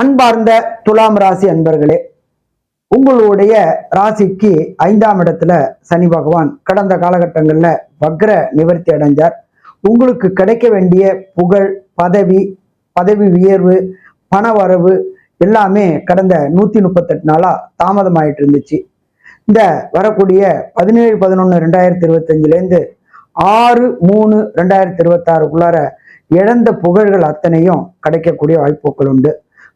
அன்பார்ந்த துலாம் ராசி அன்பர்களே உங்களுடைய ராசிக்கு ஐந்தாம் இடத்துல சனி பகவான் கடந்த காலகட்டங்களில் வக்ர நிவர்த்தி அடைஞ்சார். உங்களுக்கு கிடைக்க வேண்டிய புகழ் பதவி பதவி உயர்வு பண வரவு எல்லாமே கடந்த நூற்றி முப்பத்தெட்டு நாளாக தாமதமாயிட்டு இருந்துச்சு. இந்த வரக்கூடிய பதினேழு பதினொன்று ரெண்டாயிரத்தி இருபத்தஞ்சிலேருந்து ஆறு மூணு ரெண்டாயிரத்தி இருபத்தாறுக்குள்ளார இழந்த புகழ்கள் அத்தனையும் கிடைக்கக்கூடிய வாய்ப்புகள் உண்டு.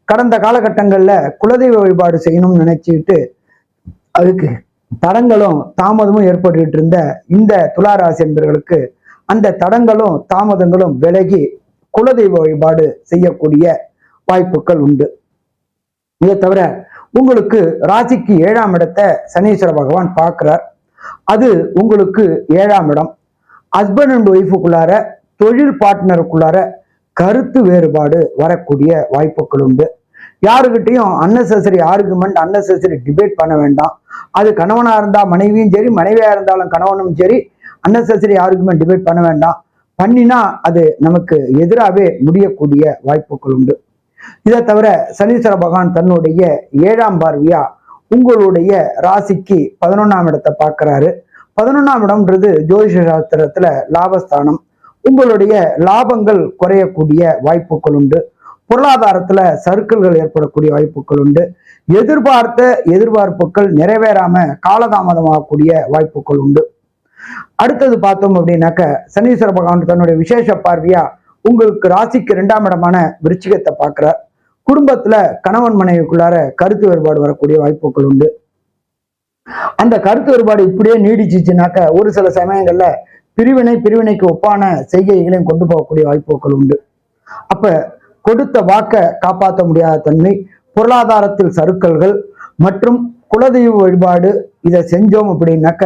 கடந்த காலகட்டங்களில் குலதெய்வ வழிபாடு செய்யணும்னு நினைச்சிட்டு அதுக்கு தடங்களும் தாமதமும் ஏற்பட்டு இருந்த இந்த துளாராசி என்பவர்களுக்கு அந்த தடங்களும் தாமதங்களும் விலகி குலதெய்வ வழிபாடு செய்யக்கூடிய வாய்ப்புகள் உண்டு. இதை தவிர உங்களுக்கு ராசிக்கு ஏழாம் இடத்தை சனீஸ்வர பகவான் பார்க்கிறார். அது உங்களுக்கு ஏழாம் இடம். ஹஸ்பண்ட் அண்ட் ஒய்ஃபுக்குள்ளார தொழில் பார்ட்னருக்குள்ளார கருத்து வேறுபாடு வரக்கூடிய வாய்ப்புகள் உண்டு. யாருக்கிட்டையும் அன்னெசரி ஆர்குமெண்ட் அன்னெசரி டிபேட் பண்ண வேண்டாம். அது கணவனாக இருந்தால் மனைவியும் சரி மனைவியாக இருந்தாலும் கணவனும் சரி அன்னெசரி ஆர்குமெண்ட் டிபேட் பண்ண வேண்டாம். பண்ணினா அது நமக்கு எதிராகவே முடியக்கூடிய வாய்ப்புகள் உண்டு. இதை தவிர சனீஸ்வர பகவான் தன்னுடைய ஏழாம் பார்வையா உங்களுடைய ராசிக்கு பதினொன்றாம் இடத்தை பார்க்குறாரு. பதினொன்றாம் இடம்ன்றது ஜோதிஷ சாஸ்திரத்துல லாபஸ்தானம். உங்களுடைய லாபங்கள் குறையக்கூடிய வாய்ப்புகள் உண்டு. பொருளாதாரத்துல சறுக்கல்கள் ஏற்படக்கூடிய வாய்ப்புகள் உண்டு. எதிர்பார்த்த எதிர்பார்ப்புகள் நிறைவேறாம காலதாமதமாகக்கூடிய வாய்ப்புகள் உண்டு. அடுத்தது பார்த்தோம் அப்படின்னாக்க சனீஸ்வர பகவான் தன்னுடைய விசேஷ பார்வையா உங்களுக்கு ராசிக்கு இரண்டாம் இடமான விருச்சிகத்தை பார்க்கிறார். குடும்பத்துல கணவன் மனைவிக்குள்ளார கருத்து வேறுபாடு வரக்கூடிய வாய்ப்புகள் உண்டு. அந்த கருத்து வேறுபாடு இப்படியே நீடிச்சிச்சுனாக்க ஒரு சில சமயங்கள்ல பிரிவினை பிரிவினைக்கு ஒப்பான செய்கைகளையும் கொண்டு போகக்கூடிய வாய்ப்புகள் உண்டு. அப்ப கொடுத்த வாக்கை காப்பாற்ற முடியாத தன்மை பொருளாதாரத்தில் சறுக்கல்கள் மற்றும் குலதெய்வ வழிபாடு இதை செஞ்சோம் அப்படின்னாக்க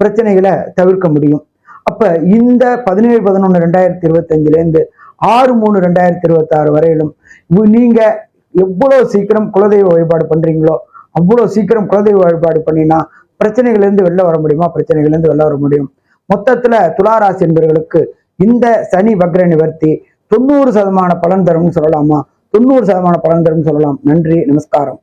பிரச்சனைகளை தவிர்க்க முடியும். அப்ப இந்த பதினேழு பதினொன்று ரெண்டாயிரத்தி இருபத்தஞ்சிலேருந்து ஆறு மூணு ரெண்டாயிரத்தி இருபத்தாறு வரையிலும் நீங்க எவ்வளவு சீக்கிரம் குலதெய்வ வழிபாடு பண்றீங்களோ அவ்வளோ சீக்கிரம் குலதெய்வ வழிபாடு பண்ணினா பிரச்சனைகள்லேருந்து வெளில வர முடியுமா? பிரச்சனைகள்லேருந்து வெளில வர முடியும். மொத்தத்துல துளாராசி என்பவர்களுக்கு இந்த சனி வக்ர நிவர்த்தி தொண்ணூறு சதமான பலன் தரும்னு சொல்லலாமா? தொண்ணூறு சதமான பலன் தரும்னு சொல்லலாம். நன்றி நமஸ்காரம்.